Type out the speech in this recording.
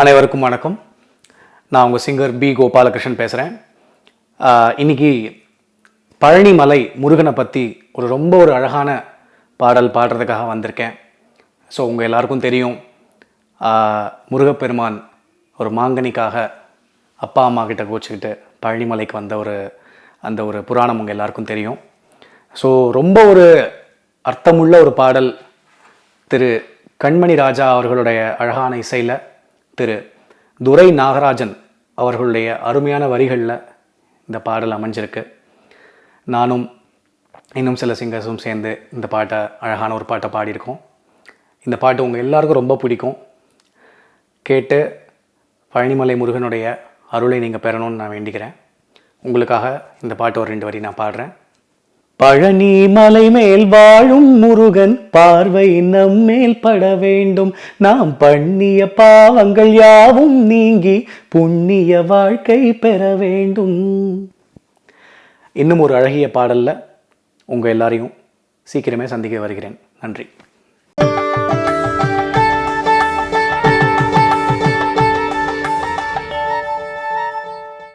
அனைவருக்கும் வணக்கம். நான் உங்கள் சிங்கர் பி கோபாலகிருஷ்ணன் பேசுகிறேன் இன்னைக்கு பழனிமலை முருகனை பற்றி ஒரு ரொம்ப ஒரு அழகான பாடல் பாடுறதுக்காக வந்திருக்கேன். ஸோ உங்கள் எல்லாருக்கும் தெரியும். முருகப்பெருமான் ஒரு மாங்கனிக்காக அப்பா அம்மா கிட்ட கோச்சிக்கிட்டு பழனிமலைக்கு வந்த ஒரு அந்த ஒரு புராணம் உங்கள் எல்லாருக்கும் தெரியும். ஸோ ரொம்ப ஒரு அர்த்தமுள்ள ஒரு பாடல் திரு கண்மணி ராஜா அவர்களுடைய அழகான இசையில் திரு துரை நாகராஜன் அவர்களுடைய அருமையான வரிகளில் இந்த பாடல் அமைஞ்சிருக்கு. நானும் இன்னும் சில சிங்கர்ஸும் சேர்ந்து இந்த பாட்டை அழகான ஒரு பாட்டை பாடியிருக்கோம். இந்த பாட்டு உங்கள் எல்லாருக்கும் ரொம்ப பிடிக்கும். கேட்டு பழனிமலை முருகனுடைய அருளை நீங்கள் பெறணும்னு நான் வேண்டிக்கிறேன். உங்களுக்காக இந்த பாட்டு ஒரு ரெண்டு வரி நான் பாடுறேன். பழனி மலை மேல் வாழும் முருகன் பார்வை நம்மேல் பட வேண்டும். நாம் பண்ணிய பாவங்கள் யாவும் நீங்கி புண்ணிய வாழ்க்கை பெற வேண்டும். இன்னும் ஒரு அழகிய பாடல்ல உங்கள் எல்லாரையும் சீக்கிரமே சந்திக்க வருகிறேன். நன்றி.